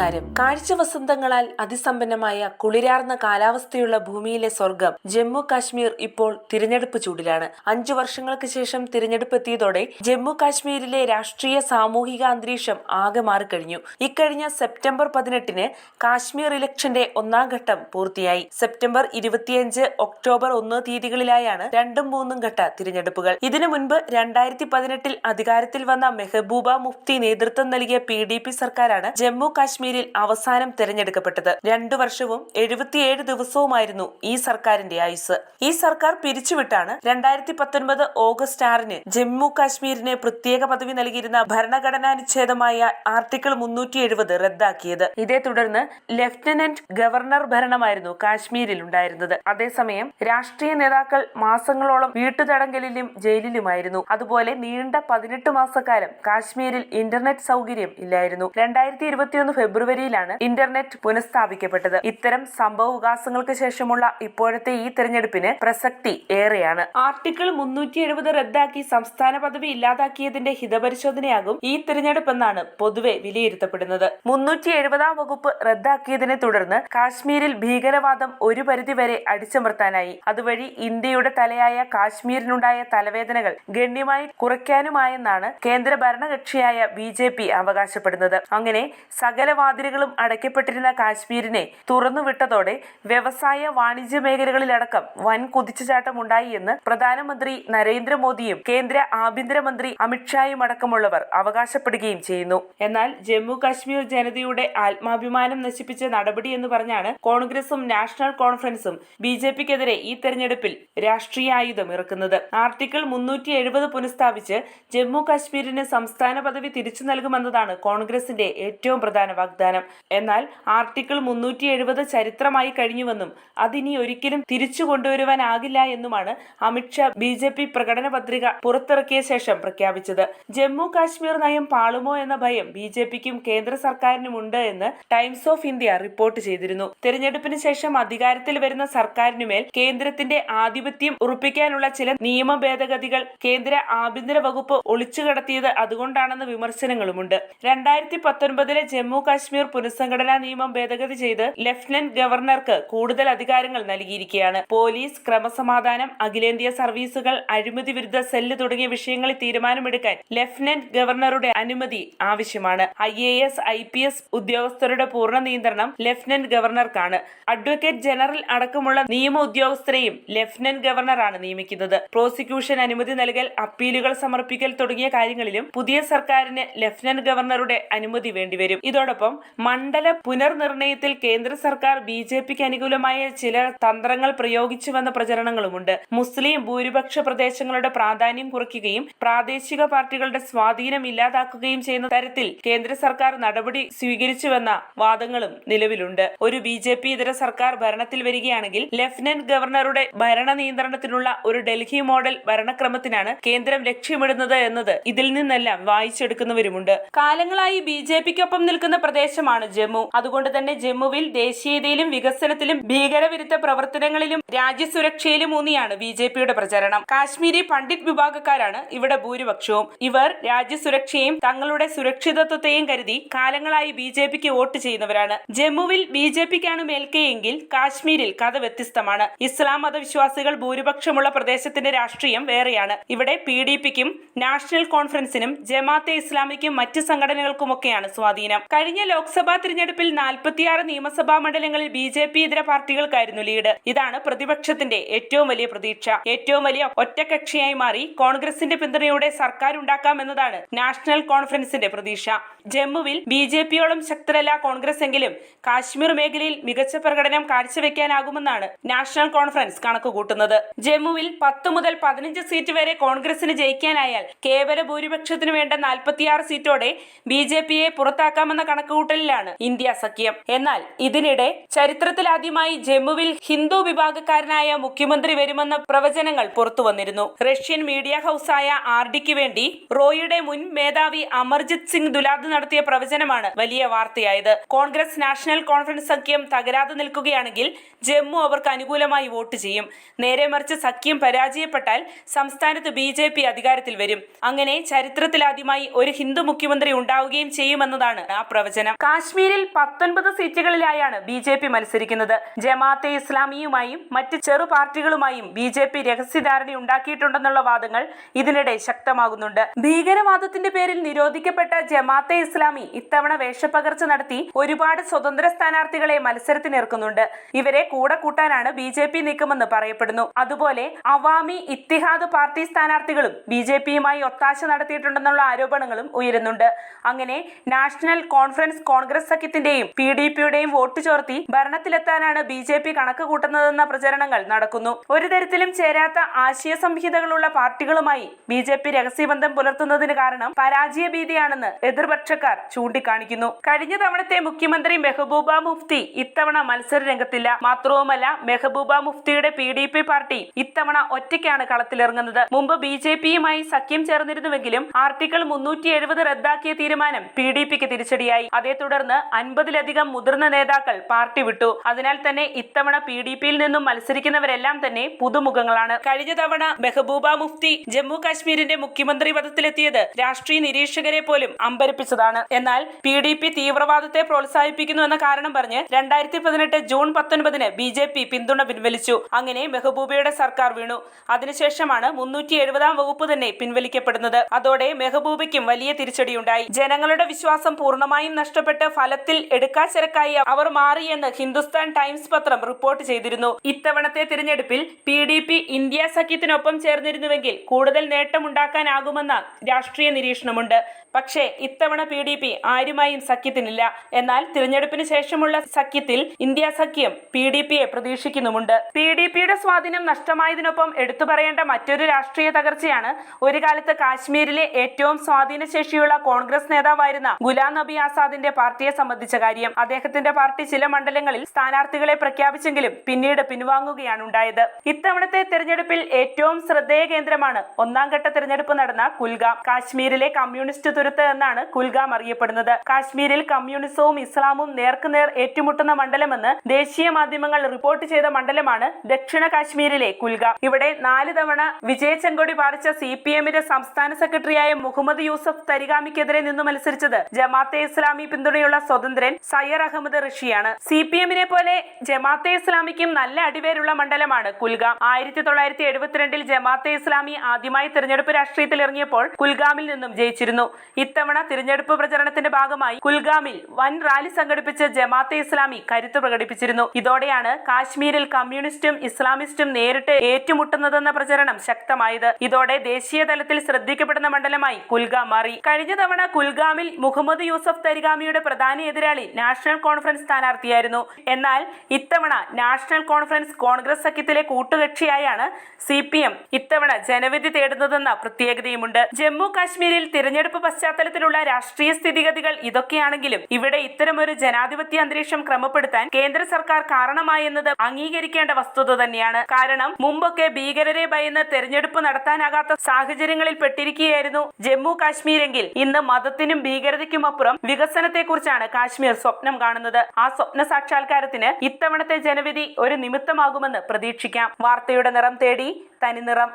നമസ്കാരം കാഴ്ച വസന്തങ്ങളാൽ അതിസമ്പന്നമായ കുളിരാർന്ന കാലാവസ്ഥയുള്ള ഭൂമിയിലെ സ്വർഗം ജമ്മു കാശ്മീർ ഇപ്പോൾ തിരഞ്ഞെടുപ്പ് ചൂടിലാണ്. അഞ്ചു വർഷങ്ങൾക്ക് ശേഷം തിരഞ്ഞെടുപ്പ് എത്തിയതോടെ ജമ്മു കാശ്മീരിലെ രാഷ്ട്രീയ സാമൂഹിക അന്തരീക്ഷം ആകെ മാറിക്കഴിഞ്ഞു. ഇക്കഴിഞ്ഞ സെപ്റ്റംബർ പതിനെട്ടിന് കാശ്മീർ ഇലക്ഷന്റെ ഒന്നാം ഘട്ടം പൂർത്തിയായി. സെപ്റ്റംബർ ഇരുപത്തിയഞ്ച് ഒക്ടോബർ ഒന്ന് തീയതികളിലായാണ് രണ്ടും മൂന്നും ഘട്ട തിരഞ്ഞെടുപ്പുകൾ. ഇതിനു മുൻപ് രണ്ടായിരത്തി പതിനെട്ടിൽ അധികാരത്തിൽ വന്ന മെഹബൂബ മുഫ്തി നേതൃത്വം നൽകിയ പി സർക്കാരാണ് ജമ്മു കാശ്മീരിൽ അവസാനം തെരഞ്ഞെടുക്കപ്പെട്ടത്. രണ്ടു വർഷവും എഴുപത്തിയേഴ് ദിവസവുമായിരുന്നു ഈ സർക്കാരിന്റെ ആയുസ് ഈ സർക്കാർ പിരിച്ചുവിട്ടാണ് രണ്ടായിരത്തി പത്തൊൻപത് ഓഗസ്റ്റ് ആറിന് ജമ്മു കാശ്മീരിന് പ്രത്യേക പദവി നൽകിയിരുന്ന ഭരണഘടനാനുച്ഛേദമായ ആർട്ടിക്കിൾ മുന്നൂറ്റി എഴുപത് റദ്ദാക്കിയത്. ഇതേ തുടർന്ന് ലഫ്റ്റനന്റ് ഗവർണർ ഭരണമായിരുന്നു കാശ്മീരിൽ ഉണ്ടായിരുന്നത് അതേസമയം രാഷ്ട്രീയ നേതാക്കൾ മാസങ്ങളോളം വീട്ടുതടങ്കലിലും ജയിലിലുമായിരുന്നു. അതുപോലെ നീണ്ട പതിനെട്ട് മാസക്കാലം കാശ്മീരിൽ ഇന്റർനെറ്റ് സൗകര്യം ഇല്ലായിരുന്നു. രണ്ടായിരത്തി ഇരുപത്തിയൊന്ന് ഫെബ്രുവരിയിലാണ് ഇന്റർനെറ്റ് പുനഃസ്ഥാപിക്കപ്പെട്ടത്. ഇത്തരം സംഭവവികാസങ്ങൾക്ക് ശേഷമുള്ള ഇപ്പോഴത്തെ ഈ തെരഞ്ഞെടുപ്പിന് പ്രസക്തി ഏറെയാണ്. ആർട്ടിക്കിൾ മുന്നൂറ്റി എഴുപത് റദ്ദാക്കി സംസ്ഥാന പദവി ഇല്ലാതാക്കിയതിന്റെ ഹിതപരിശോധനയാകും ഈ തിരഞ്ഞെടുപ്പെന്നാണ് പൊതുവെ വിലയിരുത്തപ്പെടുന്നത്. മുന്നൂറ്റി എഴുപതാം വകുപ്പ് റദ്ദാക്കിയതിനെ തുടർന്ന് കാശ്മീരിൽ ഭീകരവാദം ഒരു പരിധിവരെ അടിച്ചമർത്താനായി. അതുവഴി ഇന്ത്യയുടെ തലയായ കാശ്മീരിനുണ്ടായ തലവേദനകൾ ഗണ്യമായി കുറയ്ക്കാനുമായെന്നാണ് കേന്ദ്ര ഭരണകക്ഷിയായ ബി ജെ പി അവകാശപ്പെടുന്നത്. അങ്ങനെ സകല വാതിലുകളും അടയ്ക്കപ്പെട്ടിരുന്ന കാശ്മീരിനെ തുറന്നുവിട്ടതോടെ വ്യവസായ വാണിജ്യ മേഖലകളിലടക്കം വൻ കുതിച്ചുചാട്ടം ഉണ്ടായി എന്ന് പ്രധാനമന്ത്രി നരേന്ദ്രമോദിയും കേന്ദ്ര ആഭ്യന്തരമന്ത്രി അമിത്ഷായും അടക്കമുള്ളവർ അവകാശപ്പെടുകയും ചെയ്യുന്നു. എന്നാൽ ജമ്മു കാശ്മീർ ജനതയുടെ ആത്മാഭിമാനം നശിപ്പിച്ച നടപടി എന്ന് പറഞ്ഞാണ് കോൺഗ്രസും നാഷണൽ കോൺഫറൻസും ബി ജെ പിക്കെതിരെ ഈ തെരഞ്ഞെടുപ്പിൽ രാഷ്ട്രീയ ആയുധം ഇറക്കുന്നത്. ആർട്ടിക്കിൾ മുന്നൂറ്റി എഴുപത് പുനഃസ്ഥാപിച്ച് ജമ്മു കാശ്മീരിന് സംസ്ഥാന പദവി തിരിച്ചു നൽകുമെന്നതാണ് കോൺഗ്രസിന്റെ ഏറ്റവും പ്രധാന വാഗ്ദാനം. എന്നാൽ ആർട്ടിക്കിൾ മുന്നൂറ്റി എഴുപത് ചരിത്രമായി കഴിഞ്ഞുവെന്നും അതിനി ഒരിക്കലും തിരിച്ചു കൊണ്ടുവരുവാനാകില്ല എന്നുമാണ് അമിത്ഷാ ബി ജെ പി പ്രകടന പത്രിക പുറത്തിറക്കിയ ശേഷം പ്രഖ്യാപിച്ചത്. ജമ്മു കാശ്മീർ നയം പാളുമോ എന്ന ഭയം ബി ജെ പിക്കും കേന്ദ്ര സർക്കാരിനുമുണ്ട് എന്ന് ടൈംസ് ഓഫ് ഇന്ത്യ റിപ്പോർട്ട് ചെയ്തിരുന്നു. തെരഞ്ഞെടുപ്പിന് ശേഷം അധികാരത്തിൽ വരുന്ന സർക്കാരിനുമേൽ കേന്ദ്രത്തിന്റെ ആധിപത്യം ഉറപ്പിക്കാനുള്ള ചില നിയമ ഭേദഗതികൾ കേന്ദ്ര ആഭ്യന്തര വകുപ്പ് ഒളിച്ചു കടത്തിയത് അതുകൊണ്ടാണെന്ന വിമർശനങ്ങളുമുണ്ട്. രണ്ടായിരത്തി പത്തൊൻപതിലെ ജമ്മു കാശ്മീർ പുനഃസംഘടനാ നിയമം ഭേദഗതി ചെയ്ത് ലഫ്റ്റനന്റ് ഗവർണർക്ക് കൂടുതൽ അധികാരങ്ങൾ നൽകിയിരിക്കുകയാണ്. പോലീസ് ക്രമസമാധാനം അഖിലേന്ത്യാ സർവീസുകൾ അഴിമതി വിരുദ്ധ സെല്ല് തുടങ്ങിയ വിഷയങ്ങളിൽ തീരുമാനമെടുക്കാൻ ലഫ്റ്റനന്റ് ഗവർണറുടെ അനുമതി ആവശ്യമാണ്. I A S I P S ഉദ്യോഗസ്ഥരുടെ പൂർണ നിയന്ത്രണം ലഫ്റ്റനന്റ് ഗവർണർക്കാണ്. അഡ്വക്കേറ്റ് ജനറൽ അടക്കമുള്ള നിയമ ഉദ്യോഗസ്ഥരെയും ലഫ്റ്റനന്റ് ഗവർണറാണ് നിയമിക്കുന്നത്. പ്രോസിക്യൂഷൻ അനുമതി നൽകൽ അപ്പീലുകൾ സമർപ്പിക്കൽ തുടങ്ങിയ കാര്യങ്ങളിലും പുതിയ സർക്കാരിന് ലഫ്റ്റനന്റ് ഗവർണറുടെ അനുമതി വേണ്ടിവരും. ഇതോടൊപ്പം മണ്ഡല പുനർനിർണയത്തിൽ കേന്ദ്ര സർക്കാർ ബി ജെ പിക്ക് അനുകൂലമായ ചില തന്ത്രങ്ങൾ പ്രയോഗിച്ചുവെന്ന പ്രചരണങ്ങളുമുണ്ട്. മുസ്ലിം ഭൂരിപക്ഷ പ്രദേശങ്ങളുടെ പ്രാധാന്യം കുറയ്ക്കുകയും പ്രാദേശിക പാർട്ടികളുടെ സ്വാധീനം ഇല്ലാതാക്കുകയും ചെയ്യുന്ന തരത്തിൽ കേന്ദ്ര സർക്കാർ നടപടി സ്വീകരിച്ചുവെന്ന വാദങ്ങളും നിലവിലുണ്ട്. ഒരു ബി ജെ പി ഇതര സർക്കാർ ഭരണത്തിൽ വരികയാണെങ്കിൽ ലഫ്റ്റനന്റ് ഗവർണറുടെ ഭരണ നിയന്ത്രണത്തിനുള്ള ഒരു ഡൽഹി മോഡൽ ഭരണക്രമത്തിനാണ് കേന്ദ്രം ലക്ഷ്യമിടുന്നത് എന്നത് ഇതിൽ നിന്നെല്ലാം വായിച്ചെടുക്കുന്നവരുമുണ്ട്. കാലങ്ങളായി ബി ജെ പിക്കൊപ്പം നിൽക്കുന്ന പ്രദേശമാണ് ജമ്മു. അതുകൊണ്ട് തന്നെ ജമ്മുവിൽ ദേശീയതയിലും വികസനത്തിലും ഭീകരവിരുദ്ധ പ്രവർത്തനങ്ങളിലും രാജ്യസുരക്ഷയിലും ഊന്നിയാണ് ബി ജെ പിയുടെ പ്രചരണം. കാശ്മീരി പണ്ഡിറ്റ് വിഭാഗക്കാരാണ് ഇവിടെ ഭൂരിപക്ഷവും. ഇവർ രാജ്യസുരക്ഷയും തങ്ങളുടെ സുരക്ഷിതത്വത്തെയും കരുതി കാലങ്ങളായി ബി ജെ പിക്ക് വോട്ട് ചെയ്യുന്നവരാണ്. ജമ്മുവിൽ ബി ജെ പിക്കാണ് മേൽക്കയെങ്കിൽ കാശ്മീരിൽ കഥ വ്യത്യസ്തമാണ്. ഇസ്ലാം മതവിശ്വാസികൾ ഭൂരിപക്ഷമുള്ള പ്രദേശത്തിന്റെ രാഷ്ട്രീയം വേറെയാണ്. ഇവിടെ പി ഡി പിക്കും നാഷണൽ കോൺഫറൻസിനും ജമാഅത്തെ ഇസ്ലാമിക്കും മറ്റ് സംഘടനകൾക്കുമൊക്കെയാണ് സ്വാധീനം. കഴിഞ്ഞ ലോക്സഭാ തിരഞ്ഞെടുപ്പിൽ നാൽപ്പത്തിയാറ് നിയമസഭാ മണ്ഡലങ്ങളിൽ ബി ജെ പി ഇതര പാർട്ടികൾക്കായിരുന്നു ലീഡ്. ഇതാണ് പ്രതിപക്ഷത്തിന്റെ ഏറ്റവും വലിയ പ്രതീക്ഷ. ഏറ്റവും വലിയ ഒറ്റകക്ഷിയായി മാറി കോൺഗ്രസിന്റെ പിന്തുണയോടെ സർക്കാർ ഉണ്ടാക്കാമെന്നതാണ് നാഷണൽ കോൺഫറൻസിന്റെ പ്രതീക്ഷ. ജമ്മുവിൽ ബി ജെ പിയോളം ശക്തരല്ല കോൺഗ്രസ് എങ്കിലും കാശ്മീർ മേഖലയിൽ മികച്ച പ്രകടനം കാഴ്ചവെക്കാനാകുമെന്നാണ് നാഷണൽ കോൺഫറൻസ് കണക്കുകൂട്ടുന്നത്. ജമ്മുവിൽ പത്ത് മുതൽ പതിനഞ്ച് സീറ്റ് വരെ കോൺഗ്രസിന് ജയിക്കാനായാൽ കേവല ഭൂരിപക്ഷത്തിന് വേണ്ട നാൽപ്പത്തിയാറ് സീറ്റോടെ ബി ജെ പിയെ പുറത്താക്കാമെന്ന കണക്കുകൂട്ടലിലാണ് ഇന്ത്യ സഖ്യം. എന്നാൽ ഇതിനിടെ ചരിത്രത്തിലാദ്യമായി ജമ്മുവിൽ ഹിന്ദു വിഭാഗക്കാരനായ മുഖ്യമന്ത്രി വരുമെന്ന പ്രവചനങ്ങൾ പുറത്തു വന്നിരുന്നു. റഷ്യൻ മീഡിയ ഹൌസായ ആർ ഡിക്ക് വേണ്ടി റോയിയുടെ മുൻ മേധാവി അമർജിത് സിംഗ് ദുലാദ് നടത്തിയ പ്രവചനമാണ് വലിയ വാർത്തയായത്. കോൺഗ്രസ് നാഷണൽ കോൺഫറൻസ് സഖ്യം തകരാതെ നിൽക്കുകയാണെങ്കിൽ ജമ്മു അവർക്ക് അനുകൂലമായി വോട്ട് ചെയ്യും. നേരെ മറിച്ച് സഖ്യം പരാജയപ്പെട്ടാൽ സംസ്ഥാനത്ത് ബി ജെ പി അധികാരത്തിൽ വരും. അങ്ങനെ ചരിത്രത്തിലാദ്യമായി ഒരു ഹിന്ദു മുഖ്യമന്ത്രി ഉണ്ടാവുകയും ചെയ്യുമെന്നതാണ് ആ പ്രവചനം. കാശ്മീരിൽ പത്തൊൻപത് സീറ്റുകളിലായാണ് ബി ജെ പി മത്സരിക്കുന്നത്. ജമാഅത്തെ ഇസ്ലാമിയുമായും മറ്റ് ചെറു പാർട്ടികളുമായും ബി ജെ പി രഹസ്യധാരണ ഉണ്ടാക്കിയിട്ടുണ്ടെന്നുള്ള വാദങ്ങൾ ഇതിനിടെ ശക്തമാകുന്നുണ്ട്. ഭീകരവാദത്തിന്റെ പേരിൽ നിരോധിക്കപ്പെട്ട ജമാഅത്തെ ഇസ്ലാമി ഇത്തവണ വേഷപ്പകർച്ച നടത്തി ഒരുപാട് സ്വതന്ത്ര സ്ഥാനാർത്ഥികളെ മത്സരത്തിനിറക്കുന്നുണ്ട്. ഇവരെ കൂടെ കൂട്ടാനാണ് ബി ജെ പി നീക്കമെന്ന് പറയപ്പെടുന്നു. അതുപോലെ അവാമി ഇത്തിഹാദ് പാർട്ടി സ്ഥാനാർത്ഥികളും ബി ജെ പിയുമായി ഒത്താശ നടത്തിയിട്ടുണ്ടെന്നുള്ള ആരോപണങ്ങളും ഉയരുന്നുണ്ട്. അങ്ങനെ നാഷണൽ കോൺഫറൻസ് കോൺഗ്രസ് സഖ്യത്തിന്റെയും പി ഡി പിയുടെയും വോട്ട് ചോർത്തി ഭരണത്തിലെത്താനാണ് ബി ജെ പി കണക്ക് കൂട്ടുന്നതെന്ന പ്രചരണങ്ങൾ നടക്കുന്നു. ഒരു തരത്തിലും ചേരാത്ത ആശയ സംഹിതകളുള്ള പാർട്ടികളുമായി ബി ജെ പി രഹസ്യബന്ധം പുലർത്തുന്നതിന് കാരണം പരാജയ ഭീതിയാണെന്ന് എതിർപക്ഷക്കാർ ചൂണ്ടിക്കാണിക്കുന്നു. കഴിഞ്ഞ തവണത്തെ മുഖ്യമന്ത്രി മെഹബൂബ മുഫ്തി ഇത്തവണ മത്സര രംഗത്തില്ല. മാത്രവുമല്ല മെഹബൂബ മുഫ്തിയുടെ പി ഡി പി പാർട്ടി ഇത്തവണ ഒറ്റയ്ക്കാണ് കളത്തിലിറങ്ങുന്നത്. മുമ്പ് ബി ജെ പിയുമായി സഖ്യം ചേർന്നിരുന്നുവെങ്കിലും ആർട്ടിക്കിൾ മുന്നൂറ്റി എഴുപത് റദ്ദാക്കിയ തീരുമാനം പി ഡി പിക്ക് തിരിച്ചടിയായി. അതേ തുടർന്ന് അൻപതിലധികം മുതിർന്ന നേതാക്കൾ പാർട്ടി വിട്ടു. അതിനാൽ തന്നെ ഇത്തവണ പി ഡി പിയിൽ നിന്നും മത്സരിക്കുന്നവരെല്ലാം തന്നെ പുതുമുഖങ്ങളാണ്. കഴിഞ്ഞ തവണ മെഹബൂബ മുഫ്തി ജമ്മു കാശ്മീരിന്റെ മുഖ്യമന്ത്രി പദത്തിലെത്തിയത് രാഷ്ട്രീയ നിരീക്ഷകരെ പോലും അമ്പരിപ്പിച്ചതാണ്. എന്നാൽ പി ഡി പി തീവ്രവാദത്തെ പ്രോത്സാഹിപ്പിക്കുന്നു എന്ന കാരണം പറഞ്ഞ് രണ്ടായിരത്തി പതിനെട്ട് ജൂൺ പത്തൊൻപതിന് ബി ജെ പി പിന്തുണ പിൻവലിച്ചു. അങ്ങനെ മെഹബൂബയുടെ സർക്കാർ വീണു. അതിനുശേഷമാണ് മുന്നൂറ്റി എഴുപതാം വകുപ്പ് തന്നെ പിൻവലിക്കപ്പെടുന്നത്. അതോടെ മെഹബൂബയ്ക്കും വലിയ തിരിച്ചടിയുണ്ടായി. ജനങ്ങളുടെ വിശ്വാസം പൂർണമായും നഷ്ടപ്പെട്ട് ഫലത്തിൽ എടുക്കാച്ചരക്കായി അവർ മാറിയെന്ന് ഹിന്ദുസ്ഥാൻ ടൈംസ് പത്രം റിപ്പോർട്ട് ചെയ്തിരുന്നു. ഇത്തവണത്തെ തിരഞ്ഞെടുപ്പിൽ പി ഡി പി ഇന്ത്യ സഖ്യത്തിനൊപ്പം ചേർന്നിരുന്നുവെങ്കിൽ കൂടുതൽ നേട്ടമുണ്ടാക്കാനാകുമെന്ന രാഷ്ട്രീയ നിരീക്ഷണമുണ്ട്. പക്ഷേ ഇത്തവണ പി ഡി പി ആരുമായും സഖ്യത്തിനില്ല. എന്നാൽ തിരഞ്ഞെടുപ്പിന് ശേഷമുള്ള സഖ്യത്തിൽ ഇന്ത്യ സഖ്യം പി ഡി പിയെ പ്രതീക്ഷിക്കുന്നുമുണ്ട്. പി ഡി പിയുടെ സ്വാധീനം നഷ്ടമായതിനൊപ്പം എടുത്തു പറയേണ്ട മറ്റൊരു രാഷ്ട്രീയ തകർച്ചയാണ് ഒരു കാലത്ത് കാശ്മീരിലെ ഏറ്റവും സ്വാധീനശേഷിയുള്ള കോൺഗ്രസ് നേതാവായിരുന്ന ഗുലാം നബി ആസാദിന്റെ പാർട്ടിയെ സംബന്ധിച്ച കാര്യം. അദ്ദേഹത്തിന്റെ പാർട്ടി ചില മണ്ഡലങ്ങളിൽ സ്ഥാനാർത്ഥികളെ പ്രഖ്യാപിച്ചെങ്കിലും പിന്നീട് പിൻവാങ്ങുകയാണ് ഉണ്ടായത്. ഇത്തവണത്തെ തെരഞ്ഞെടുപ്പിൽ ഏറ്റവും ശ്രദ്ധേയ കേന്ദ്രമാണ് ഒന്നാം ഘട്ട തെരഞ്ഞെടുപ്പ് നടന്ന കുൽഗാം. കാശ്മീരിലെ കമ്മ്യൂണിസ്റ്റ് തുരുത്ത് എന്നാണ് കുൽഗാം അറിയപ്പെടുന്നത്. കാശ്മീരിൽ കമ്മ്യൂണിസവും ഇസ്ലാമും നേർക്കുനേർ ഏറ്റുമുട്ടുന്ന മണ്ഡലമെന്ന് ദേശീയ മാധ്യമങ്ങൾ റിപ്പോർട്ട് ചെയ്ത മണ്ഡലമാണ് ദക്ഷിണ കാശ്മീരിലെ കുൽഗാം. ഇവിടെ നാല് തവണ വിജയ ചെങ്കോടി പാറിച്ച സി പി എമ്മിന്റെ സംസ്ഥാന സെക്രട്ടറിയായ മുഹമ്മദ് യൂസഫ് തരികാമിക്കെതിരെ നിന്ന് മത്സരിച്ചത് ജമാഅത്തെ ഇസ്ലാമി പിന്തുണയുള്ള സ്വതന്ത്രൻ സയ്യർ അഹമ്മദ് ഋഷിയാണ്. സി പി എമ്മിനെ പോലെ ജമാഅത്തെ ഇസ്ലാമിക്കും നല്ല അടിവേരുള്ള മണ്ഡലമാണ് കുൽഗാം. ആയിരത്തി തൊള്ളായിരത്തി എഴുപത്തിരണ്ടിൽ ജമാഅത്തെ ഇസ്ലാമി ആദ്യമായി തിരഞ്ഞെടുപ്പ് രാഷ്ട്രീയത്തിൽ ഇറങ്ങിയപ്പോൾ കുൽഗാമിൽ നിന്നും ജയിച്ചിരുന്നു. ഇത്തവണ തിരഞ്ഞെടുപ്പ് പ്രചരണത്തിന്റെ ഭാഗമായി കുൽഗാമിൽ വൻ റാലി സംഘടിപ്പിച്ച് ജമാഅത്തെ ഇസ്ലാമി കരുത്ത് പ്രകടിപ്പിച്ചിരുന്നു. ഇതോടെയാണ് കാശ്മീരിൽ കമ്മ്യൂണിസ്റ്റും ഇസ്ലാമിസ്റ്റും നേരിട്ട് ഏറ്റുമുട്ടുന്നതെന്ന പ്രചരണം ശക്തമായത്. ഇതോടെ ദേശീയ തലത്തിൽ ശ്രദ്ധിക്കപ്പെടുന്ന മണ്ഡലമായി കുൽഗാം മാറി. കഴിഞ്ഞ തവണ കുൽഗാമിൽ മുഹമ്മദ് യൂസഫ് തരിഗാമിയുടെ പ്രധാന എതിരാളി നാഷണൽ കോൺഫറൻസ് സ്ഥാനാർത്ഥിയായിരുന്നു. എന്നാൽ ഇത്തവണ നാഷണൽ കോൺഫറൻസ് കോൺഗ്രസ് സഖ്യത്തിലെ കൂട്ടുകക്ഷിയായാണ് സി പി എം ഇത്തവണ ജനവിധി തേടുന്നതെന്ന പ്രത്യേകതയുമുണ്ട്. ജമ്മു കാശ്മീരിൽ തിരഞ്ഞെടുപ്പ് പശ്ചാത്തലത്തിലുള്ള രാഷ്ട്രീയ സ്ഥിതിഗതികൾ ഇതൊക്കെയാണെങ്കിലും ഇവിടെ ഇത്തരമൊരു ജനാധിപത്യ അന്തരീക്ഷം ക്രമപ്പെടുത്താൻ കേന്ദ്ര സർക്കാർ കാരണമായെന്നത് അംഗീകരിക്കേണ്ട വസ്തുത തന്നെയാണ്. കാരണം മുമ്പൊക്കെ ഭീകരരെ ഭയന്ന് തെരഞ്ഞെടുപ്പ് നടത്താനാകാത്ത സാഹചര്യങ്ങളിൽ പെട്ടിരിക്കുകയായിരുന്നു ജമ്മു കാശ്മീരെങ്കിൽ ഇന്ന് മതത്തിനും ഭീകരതയ്ക്കുമപ്പുറം വികസനത്തെക്കുറിച്ചാണ് കാശ്മീർ സ്വപ്നം കാണുന്നത്. ആ സ്വപ്ന സാക്ഷാത്കാരത്തിന് ഇത്തവണത്തെ ജനവിധി ഒരു നിമിത്തമാകുമെന്ന് പ്രതീക്ഷിക്കാം. വാർത്തയുടെ നിറം തേടി തനിനിറം